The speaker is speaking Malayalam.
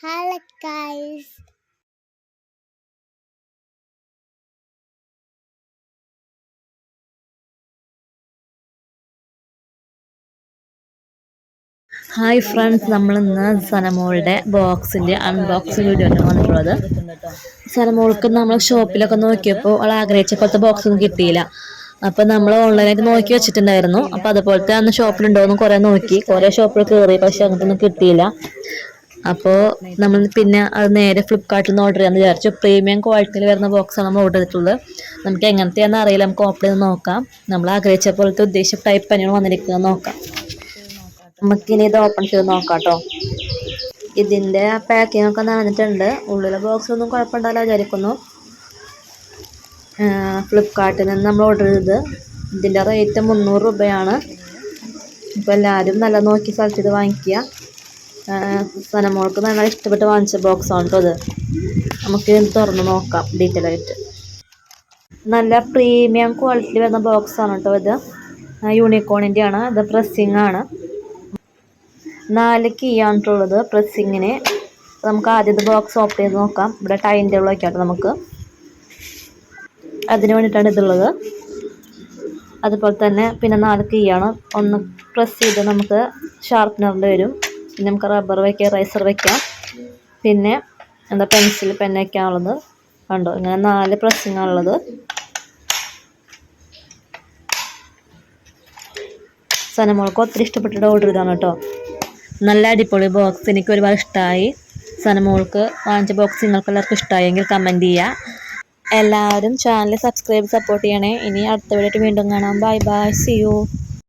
Hello guys. ഹായ് ഫ്രണ്ട്സ് നമ്മൾ ഇന്ന് സനമോളുടെ ബോക്സിന്റെ അൺബോക്സിംഗ് വീഡിയോ ആണ് വന്നിട്ടുള്ളത്. സനമോൾക്ക് നമ്മൾ ഷോപ്പിലൊക്കെ നോക്കിയപ്പോൾ അവൾ ആഗ്രഹിച്ച പോലത്തെ ബോക്സ് ഒന്നും കിട്ടിയില്ല. അപ്പോൾ നമ്മൾ ഓൺലൈനായിട്ട് നോക്കി വെച്ചിട്ടുണ്ടായിരുന്നു. അപ്പോൾ അതുപോലത്തെ അന്ന് ഷോപ്പിലുണ്ടോ എന്ന് കുറേ നോക്കി. കുറേ ഷോപ്പിൽ കയറി പക്ഷെ അങ്ങനത്തെ ഒന്നും കിട്ടിയില്ല. അപ്പോൾ നമ്മൾ പിന്നെ അത് നേരെ ഫ്ലിപ്കാർട്ടിൽ നിന്ന് ഓർഡർ ചെയ്യാമെന്ന് വിചാരിച്ചു. പ്രീമിയം ക്വാളിറ്റിയിൽ വരുന്ന ബോക്സാണ് നമ്മൾ ഓർഡർ ചെയ്തിട്ടുള്ളത്. നമുക്ക് എങ്ങനത്തെയാണെന്ന് അറിയില്ല. നമുക്ക് ഓപ്പൺ ചെയ്ത് നോക്കാം. നമ്മൾ ആഗ്രഹിച്ച പോലത്തെ ഉദ്ദേശിച്ച ടൈപ്പ് തന്നെയാണ് വന്നിരിക്കുന്നത് നോക്കാം. നമുക്കിനി ഇത് ഓപ്പൺ ചെയ്ത് നോക്കാം കേട്ടോ ആ പാക്കിംഗ് ഒക്കെ നടന്നിട്ടുണ്ട്. ഉള്ളിലെ ബോക്സ് ഒന്നും കുഴപ്പമുണ്ടാവില്ല വിചാരിക്കുന്നു. ഫ്ലിപ്കാർട്ടിൽ നിന്ന് നമ്മൾ ഓർഡർ ചെയ്തത്. ഇതിന്റെ റേറ്റ് മുന്നൂറ് രൂപയാണ്. ഇപ്പോൾ എല്ലാവരും നല്ല നോക്കി സ്ഥലത്ത് ചെയ്ത് വാങ്ങിക്കുക. സനമോൾക്ക് നല്ല ഇഷ്ടപ്പെട്ട് വാങ്ങിച്ച ആണ് കേട്ടോ അത്. നമുക്ക് തുറന്ന് നോക്കാം ഡീറ്റെയിൽ ആയിട്ട്. നല്ല പ്രീമിയം ക്വാളിറ്റി വരുന്ന ആണ് കേട്ടോ ഇത്. യൂണിക്കോണിന്റെ ആണ്. ഇത് പ്രസ്സിങ് ആണ്. നാല് കീ ആണ് ഉള്ളത് പ്രസ്സിങ്ങിന് നമുക്ക് ആദ്യത്തെ ബോക്സ് ഓപ്പൺ ചെയ്ത് നോക്കാം. ഇവിടെ ടൈം ടേബിൾ വയ്ക്കാം നമുക്ക്. അതിന് വേണ്ടിയിട്ടാണ് ഇതുള്ളത്. അതുപോലെ തന്നെ പിന്നെ നാല് കീ ആണ്. ഒന്ന് പ്രസ് ചെയ്ത് നമുക്ക് ഷാർപ്പ്നറിന്റെ വരും. പിന്നെ നമുക്ക് റബ്ബർ വയ്ക്കാം റൈസർ വയ്ക്കാം പിന്നെ എന്താ പെൻസിൽ പെൻ വയ്ക്കാനുള്ളത് കണ്ടോ? ഇങ്ങനെ നാല് പ്രസ്സിങ്ങാണുള്ളത് ഉള്ളത് സനമോൾക്ക് ഒത്തിരി ഇഷ്ടപ്പെട്ടിട്ട് ഓർഡർ ചെയ്താണ് കേട്ടോ. നല്ല അടിപൊളി ബോക്സ് എനിക്ക് ഒരുപാട് ഇഷ്ടമായി സനമോൾക്ക് വാങ്ങിച്ച ബോക്സ് നിങ്ങൾക്ക് എല്ലാവർക്കും ഇഷ്ടമായെങ്കിൽ കമന്റ് ചെയ്യുക എല്ലാവരും ചാനൽ സബ്സ്ക്രൈബ് സപ്പോർട്ട് ചെയ്യണേ. ഇനി അടുത്ത വീഡിയോ വീണ്ടും കാണാം. Bye bye C U